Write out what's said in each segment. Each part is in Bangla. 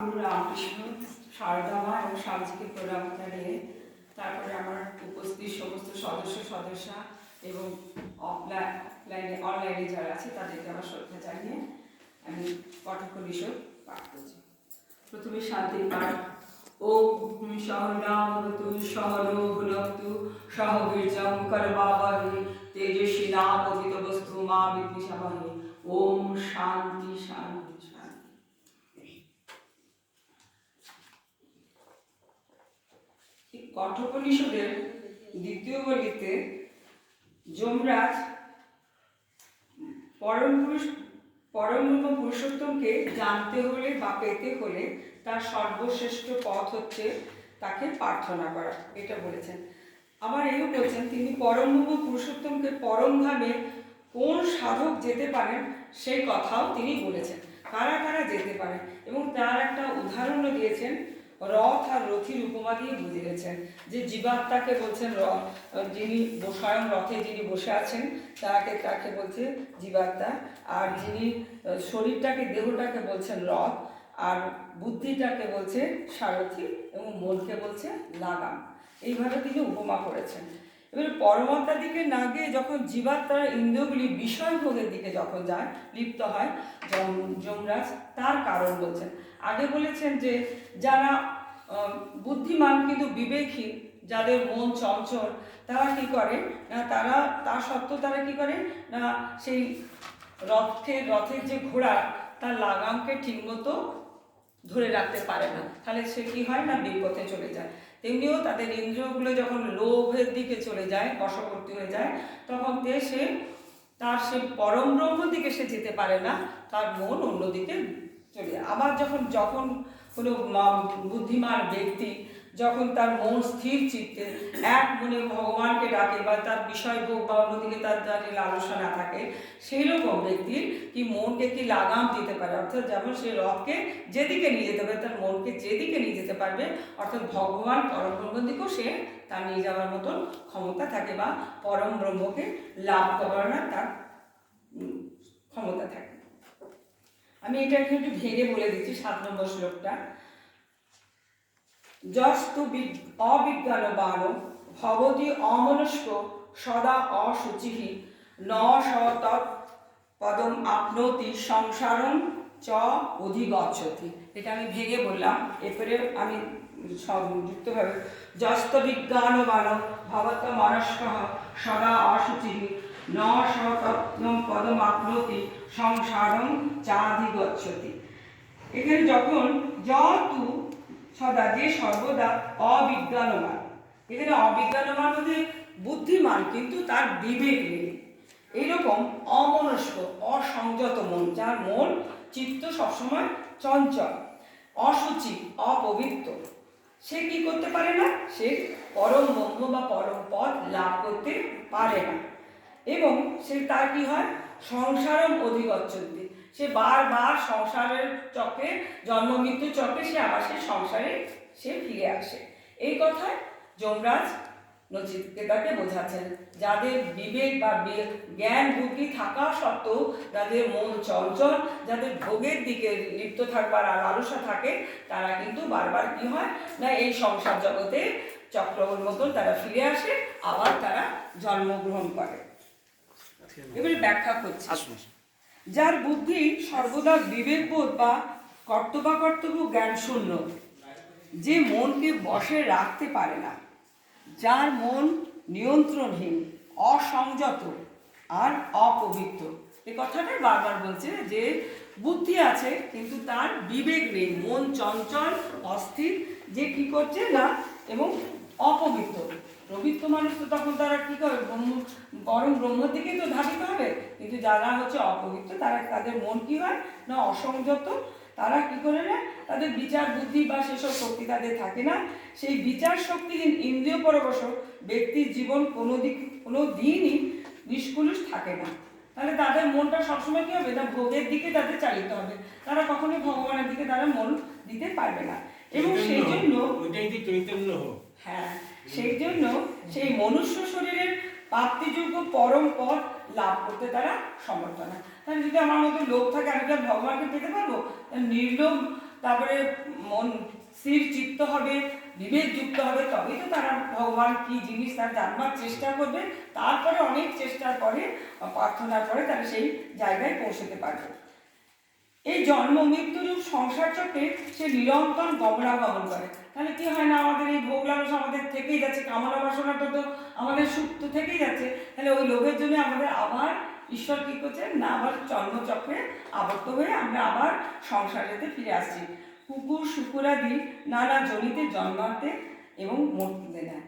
রামকৃষ্ণ সারদামা এবং সামাজিক প্রোগ্রাম নিয়ে তারপরে আমার উপস্থিত সমস্ত সদস্য, সদস্যা এবং অফলাইনে অনলাইনে যারা আছে তাদেরকে আমার শ্রদ্ধা জানিয়ে আমি কঠোপনিষদ পাঠ করছি। প্রথমে শান্তি পাঠ। ও সহনামতু সহনো ভুনক্তু সহ বীর্যং করবাবহি তেজস্বী নাপতিত বস্তু মা বিদ্বিষাবহি। ওম শান্তি শান্তি এই কঠোপনিষদের দ্বিতীয় বলিতে যমরাজ পরম পুরুষ, পরম পুরুষোত্তমকে জানতে হলে বা পেতে হলে তার সর্বশ্রেষ্ঠ পথ হচ্ছে তাকে প্রার্থনা করা। এটা বলেছেন। আবার এও বলছেন, তিনি পরম পুরুষোত্তমকে পরমভাবে কোন সাধক যেতে পারেন সেই কথাও তিনি বলেছেন। কারা কারা যেতে পারেন এবং তার একটা উদাহরণও দিয়েছেন রথ আর রথির উপমা দিয়ে বুঝিয়েছেন যে জীবাত্মাকে বলছেন রথ যিনি স্বয়ং রথে যিনি বসে আছেন, তাকে তাকে বলছে জীবাত্মা। আর যিনি শরীরটাকে, দেহটাকে বলছেন রথ, আর বুদ্ধিটাকে বলছে সারথি এবং মনকে বলছে লাগাম। এইভাবে তিনি উপমা করেছেন। এবারে পরমাত্মার দিকে না গিয়ে যখন জীবাত্মার ইন্দ্রিয়গুলি বিষয় ভোগের দিকে যখন যায়, লিপ্ত হয়, যম- যমরাজ তার কারণ বলছেন। আগে বলেছেন যে যারা বুদ্ধিমান কিন্তু বিবেকহীন যাদের মন চঞ্চল, তারা কি করে? না, তারা, তা সত্ত্বেও তারা কি করে? না, সেই রথের রথের যে ঘোড়া, তার লাগামকে ঠিকমতো ধরে রাখতে পারে না। তাহলে সে কি হয়? না, বিপথে চলে যায়। তেমনিও তাদের ইন্দ্রিয়গুলো যখন লোভের দিকে চলে যায়, বশবর্তী হয়ে যায়, তখন সে, তার সে পরম ব্রহ্ম দিকে সে যেতে পারে না, তার মন অন্যদিকে চলে আবার যখন যখন কোনো বুদ্ধিমান ব্যক্তি যখন তার মন স্থির চিত্তে এক মনে ভগবানকে ডাকে বা তার বিষয় ভোগ বা অন্যদিকে তার যাতে লালসা না থাকে সেই রকম ব্যক্তির কি মনকে কি লাগাম দিতে পারে? অর্থাৎ যেমন সে রথকে যেদিকে নিয়ে যেতে পারে, তার মনকে যেদিকে নিয়ে যেতে পারবে, অর্থাৎ ভগবান পরম ব্রহ্মের দিকেও সে তার নিয়ে যাওয়ার মতন ক্ষমতা থাকে বা পরম ব্রহ্মকে লাভ করার তার ক্ষমতা থাকে। আমি এটা একটু ভেঙে বলে দিচ্ছি সাত নম্বর শ্লোকটা। যস্তু অবিজ্ঞান অবিজ্ঞানবান, ভবতি অমনস্ক, সদা অশুচি ন সত পদম আপনতি সংসারণ চ অধিগচ্ছতি। এটা আমি ভেঙে বললাম, এরপরে আমি সংযুক্তভাবে যস্ত বিজ্ঞানবান, ভবত মনস্ক, সদা অশুচি ন সতম পদম আপনতি সংসারম চাধিগচ্ছতি। এখানে যখন যতু সদা যে সর্বদা অবিজ্ঞানমান এখানে অবিজ্ঞানমান বলতে বুদ্ধিমান, কিন্তু তার বিবেক নেই। এইরকম অমনস্ক, অসংযত মন, যার মন চিত্ত সবসময় চঞ্চল, অসুচি, অপবিত্র। সে কি করতে পারে না? সে পরম ব্রহ্ম বা পরম পদ লাভ করতে পারে না। এবং সে তার কি হয়? সংসারম অধিগচ্ছন্তি। সে বারবার সংসারের চক্রে জন্ম মৃত্যু চক্রে সে আবার সে সংসারে সে ফিরে আসে। এই কথায় যমরাজ নচিকেতাকে বোঝাচ্ছেন। যাদের বিবেক বা জ্ঞান, বুদ্ধি থাকা সত্ত্বেও যাদের মন চঞ্চল, যাদের ভোগের দিকে লিপ্ত থাকবার আর লালসা থাকে, তারা কিন্তু বারবার কি হয় না, এই সংসার জগতে চক্রবর মতন তারা ফিরে আসে, আবার তারা জন্মগ্রহণ করে। এবারে ব্যাখ্যা করছি। যার বুদ্ধি সর্বদা বিবেকবোধ বা কর্তব্য জ্ঞান শূন্য যে মনকে বশে রাখতে পারে না, যার মন নিয়ন্ত্রণহীন, অসংযত আর অপবিত্র। এই কথাটা বারবার বলছে যে বুদ্ধি আছে, কিন্তু তার বিবেক নেই। মন চঞ্চল, অস্থির, যে কি করছে না, এবং অপবিত্র। পবিত্র মানুষ তো তখন তারা কি করে? ব্রহ্ম বরং ব্রহ্মর দিকেই তো ধাবিত হবে। কিন্তু যারা হচ্ছে অপবিত্র তারা তাদের মন কি হয়? না অসংযত? তারা কি করে না তাদের বিচার বুদ্ধি বা সেসব শক্তি তাদের থাকে না। সেই বিচার শক্তিহীন ইন্দ্রিয় পরবশ ব্যক্তির জীবন কোনো দিক কোনো দিনই নিষ্কুলুষ থাকে না। তাহলে তাদের মনটা সবসময় কি হবে? না ভোগের দিকে তাদের চালিত হবে। তারা কখনোই ভগবানের দিকে তারা মন দিতে পারবে না। এবং সেই জন্য ওইটাই চৈতন্য হ্যাঁ। সেই জন্য সেই মনুষ্য শরীরের প্রাপ্তিযোগ্য পরম পদ লাভ করতে তারা সমর্থ না। তাহলে যদি আমার মধ্যে লোভ থাকে, আমি কি ভগবানকে পেতে পারব? নির্লোভ, তারপরে মন স্থির চিত্ত হবে, বিবেক যুক্ত হবে, তবেই তো তারা ভগবান কি জিনিস তার জানবার চেষ্টা করবে। তারপরে অনেক চেষ্টার পরে প্রার্থনার পরে তারা সেই জায়গায় পৌঁছতে পারবে। এই জন্ম, মৃত্যুরূপ সংসার চক্রে সে নিরন্তর গমনাগমন করে। তাহলে কি হয় না ভোগ লালস আমাদের থেকেই যাচ্ছে কামনা বাসনাটা তো আমাদের সুখ তো থেকেই যাচ্ছে। তাহলে ওই লোভের জন্য আমাদের আবার ঈশ্বর কি করছে? না আবার জন্মচক্রে আবদ্ধ হয়ে আমরা আবার সংসারেতে ফিরে আসছি। কুকুর শুকুরাদি নানা জনিতে জন্মাতে এবং মরতে নেয়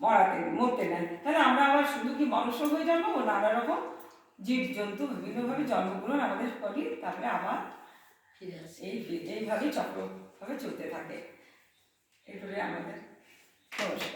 মরাতে মরতে নেয়। তাহলে আমরা আবার শুধু কি মানুষ হয়ে জন্মাবো নানা রকম জীবজন্তু বিভিন্নভাবে জন্মগ্রহণ আমাদের করি তারপরে আবার ফিরে আসি। এই এইভাবেই চক্রভাবে চলতে থাকে। এগুলোই আমাদের 就是